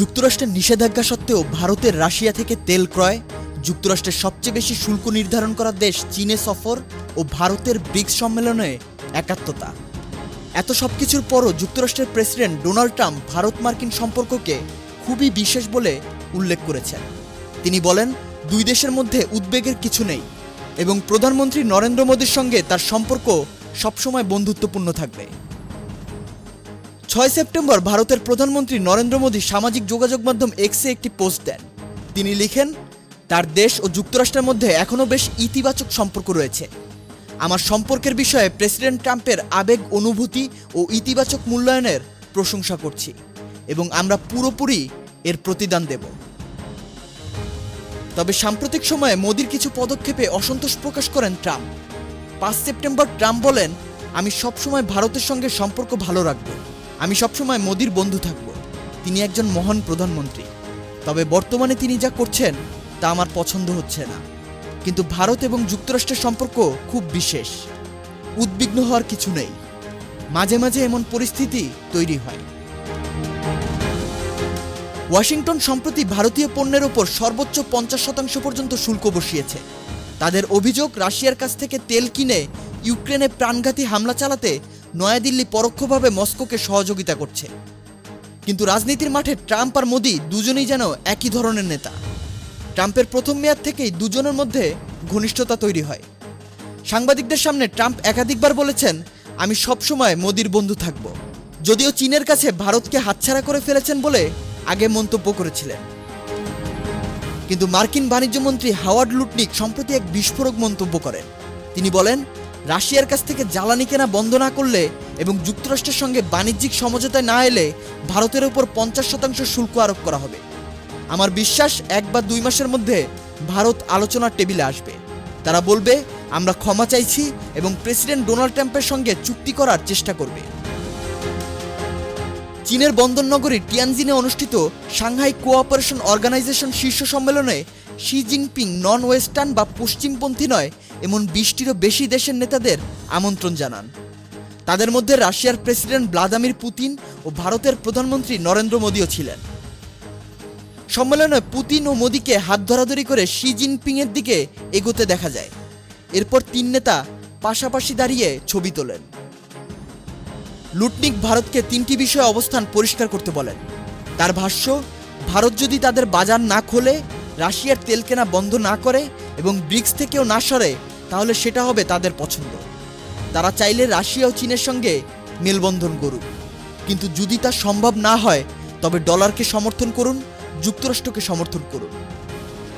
যুক্তরাষ্ট্রের নিষেধাজ্ঞা সত্ত্বেও ভারতের রাশিয়া থেকে তেল ক্রয়, যুক্তরাষ্ট্রের সবচেয়ে বেশি শুল্ক নির্ধারণ করা দেশ চীনে সফর ও ভারতের ব্রিক্স সম্মেলনে একাত্মতা। এত সব কিছুর পরও যুক্তরাষ্ট্রের প্রেসিডেন্ট ডোনাল্ড ট্রাম্প ভারত মার্কিন সম্পর্ককে খুবই বিশেষ বলে উল্লেখ করেছেন। তিনি বলেন, দুই দেশের মধ্যে উদ্বেগের কিছু নেই এবং প্রধানমন্ত্রী নরেন্দ্র মোদীর সঙ্গে তার সম্পর্ক সবসময় বন্ধুত্বপূর্ণ থাকবে। ছয় সেপ্টেম্বর ভারতের প্রধানমন্ত্রী নরেন্দ্র মোদী সামাজিক যোগাযোগ মাধ্যম এক্সে একটি পোস্ট দেন। তিনি লিখেন, তার দেশ ও যুক্তরাষ্ট্রের মধ্যে এখনও বেশ ইতিবাচক সম্পর্ক রয়েছে। আমার সম্পর্কের বিষয়ে প্রেসিডেন্ট ট্রাম্পের আবেগ, অনুভূতি ও ইতিবাচক মূল্যায়নের প্রশংসা করছি এবং আমরা পুরোপুরি এর প্রতিদান দেব। তবে সাম্প্রতিক সময়ে মোদির কিছু পদক্ষেপে অসন্তোষ প্রকাশ করেন ট্রাম্প। পাঁচ সেপ্টেম্বর ট্রাম্প বলেন, আমি সবসময় ভারতের সঙ্গে সম্পর্ক ভালো রাখব। আমি সবসময় মোদির বন্ধু থাকব। তিনি একজন মহান প্রধানমন্ত্রী। তবে বর্তমানে তিনি যা করছেন, তা আমার পছন্দ হচ্ছে না। কিন্তু ভারত এবং যুক্তরাষ্ট্রের সম্পর্ক খুব বিশেষ। উদ্বিগ্ন হওয়ার কিছু নেই। মাঝে মাঝে এমন পরিস্থিতি তৈরি হয়। ওয়াশিংটন সম্প্রতি ভারতীয় পণ্যের ওপর সর্বোচ্চ পঞ্চাশ শতাংশ পর্যন্ত শুল্ক বসিয়েছে। তাদের অভিযোগ, রাশিয়ার কাছ থেকে তেল কিনে ইউক্রেনে প্রাণঘাতী হামলা চালাতে নয়াদিল্লি পরোক্ষভাবে মস্কোকে সহযোগিতা করছে। কিন্তু রাজনীতির মাঠে ট্রাম্প আর মোদি দুজনেই যেন একই ধরনের নেতা। ট্রাম্পের প্রথম মেয়াদ থেকেই দুজনের মধ্যে ঘনিষ্ঠতা তৈরি হয়। সাংবাদিকদের সামনে ট্রাম্প একাধিকবার বলেছেন, আমি সবসময় মোদির বন্ধু থাকব। যদিও চীনের কাছে ভারতকে হাতছাড়া করে ফেলেছেন বলে আগে মন্তব্য করেছিলেন। কিন্তু মার্কিন বাণিজ্যমন্ত্রী হাওয়ার্ড লুটনিক সম্প্রতি এক বিস্ফোরক মন্তব্য করেন। তিনি বলেন রাশিয়ার কাছ থেকে জ্বালানি কেনা বন্ধ না করলে এবং যুক্তরাষ্ট্রের সঙ্গে বাণিজ্যিক সমঝোতায় না এলে ভারতের উপর পঞ্চাশ শতাংশ শুল্ক আরোপ করা হবে। আমার বিশ্বাস, এক বা দুই মাসের মধ্যে ভারত আলোচনার টেবিলে আসবে। তারা বলবে, আমরা ক্ষমা চাইছি এবং প্রেসিডেন্ট ডোনাল্ড ট্রাম্পের সঙ্গে চুক্তি করার চেষ্টা করবে। চীনের বন্দরনগরী টিয়ানজিনে অনুষ্ঠিত সাংহাই কোঅপারেশন অর্গানাইজেশন শীর্ষ সম্মেলনে শি জিনপিং নন ওয়েস্টার্ন বা পশ্চিমপন্থী নয়, এমন বিশটিরও বেশি দেশের নেতাদের আমন্ত্রণ জানান। তাদের মধ্যে রাশিয়ার প্রেসিডেন্ট ভ্লাদিমির পুতিন ও ভারতের প্রধানমন্ত্রী নরেন্দ্র মোদীও ছিলেন। সম্মেলনে পুতিন ও মোদীকে হাত ধরাধরি করে শি জিনপিংয়ের দিকে এগোতে দেখা যায়। এরপর তিন নেতা পাশাপাশি দাঁড়িয়ে ছবি তোলেন। লুটনিক ভারতকে তিনটি বিষয়ে অবস্থান পরিষ্কার করতে বলেন। তার ভাষ্য, ভারত যদি তাদের বাজার না খোলে রাশিয়ার তেল কেনা বন্ধ না করে এবং ব্রিক্স থেকেও না সরে, তাহলে সেটা হবে তাদের পছন্দ। তারা চাইলে রাশিয়া ও চীনের সঙ্গে মেলবন্ধন করুক। কিন্তু যদি তা সম্ভব না হয়, তবে ডলারকে সমর্থন করুন, যুক্তরাষ্ট্রকে সমর্থন করুন।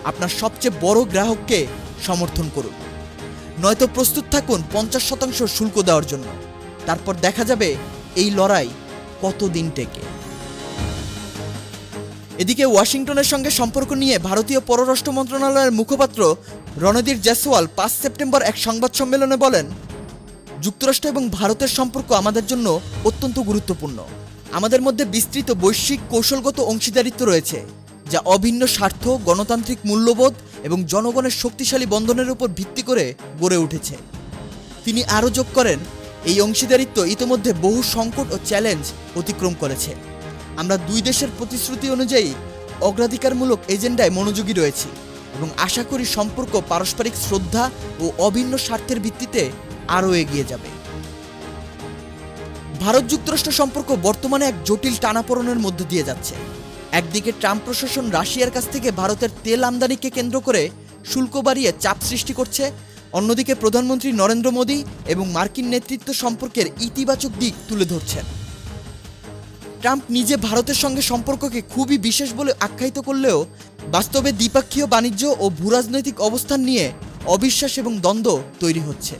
আপনার সবচেয়ে বড় গ্রাহককে সমর্থন করুন। নয়তো প্রস্তুত থাকুন পঞ্চাশ শতাংশ শুল্ক দেওয়ার জন্য। তারপর দেখা যাবে এই লড়াই কতদিন টেকে। এদিকে ওয়াশিংটনের সঙ্গে সম্পর্ক নিয়ে ভারতীয় পররাষ্ট্র মন্ত্রণালয়ের মুখপাত্র রণদীর জয়সওয়াল পাঁচ সেপ্টেম্বর এক সংবাদ সম্মেলনে বলেন, যুক্তরাষ্ট্র এবং ভারতের সম্পর্ক আমাদের জন্য অত্যন্ত গুরুত্বপূর্ণ। আমাদের মধ্যে বিস্তৃত বৈশ্বিক কৌশলগত অংশীদারিত্ব রয়েছে, যা অভিন্ন স্বার্থ, গণতান্ত্রিক মূল্যবোধ এবং জনগণের শক্তিশালী বন্ধনের উপর ভিত্তি করে গড়ে উঠেছে। তিনি আরও যোগ করেন, এই অংশীদারিত্ব ইতোমধ্যে বহু সংকট ও চ্যালেঞ্জ অতিক্রম করেছে। আমরা দুই দেশের প্রতিশ্রুতি অনুযায়ী অগ্রাধিকারমূলক এজেন্ডায় মনোযোগী রয়েছি এবং আশা করি সম্পর্ক, পারস্পরিক শ্রদ্ধা ও অভিন্ন স্বার্থের ভিত্তিতে আরও এগিয়ে যাবে। ভারত যুক্তরাষ্ট্র সম্পর্ক বর্তমানে এক জটিল টানাপোড়নের মধ্যে দিয়ে যাচ্ছে। একদিকে ট্রাম্প প্রশাসন রাশিয়ার কাছ থেকে ভারতের তেল আমদানিকে কেন্দ্র করে শুল্ক বাড়িয়ে চাপ সৃষ্টি করছে। অন্যদিকে প্রধানমন্ত্রী নরেন্দ্র মোদী এবং মার্কিন নেতৃত্ব সম্পর্কের ইতিবাচক দিক তুলে ধরছেন। ট্রাম্প নিজে ভারতের সঙ্গে সম্পর্ককে খুবই বিশেষ বলে আখ্যায়িত করলেও বাস্তবে দ্বিপাক্ষীয় বাণিজ্য ও ভূরাজনৈতিক অবস্থান নিয়ে অবিশ্বাস এবং দ্বন্দ্ব তৈরি হচ্ছে।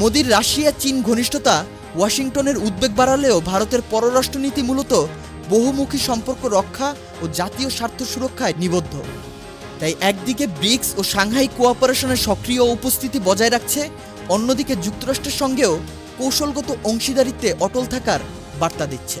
মোদির রাশিয়া, চীন ঘনিষ্ঠতা ওয়াশিংটনের উদ্বেগ বাড়ালেও ভারতের পররাষ্ট্রনীতি মূলত বহুমুখী সম্পর্ক রক্ষা ও জাতীয় স্বার্থ সুরক্ষায় নিবদ্ধ। তাই একদিকে ব্রিক্স ও সাংহাই কোঅপারেশনের সক্রিয় উপস্থিতি বজায় রাখছে, অন্যদিকে যুক্তরাষ্ট্রের সঙ্গেও কৌশলগত অংশীদারিত্বে অটল থাকার বার্তা দিচ্ছে।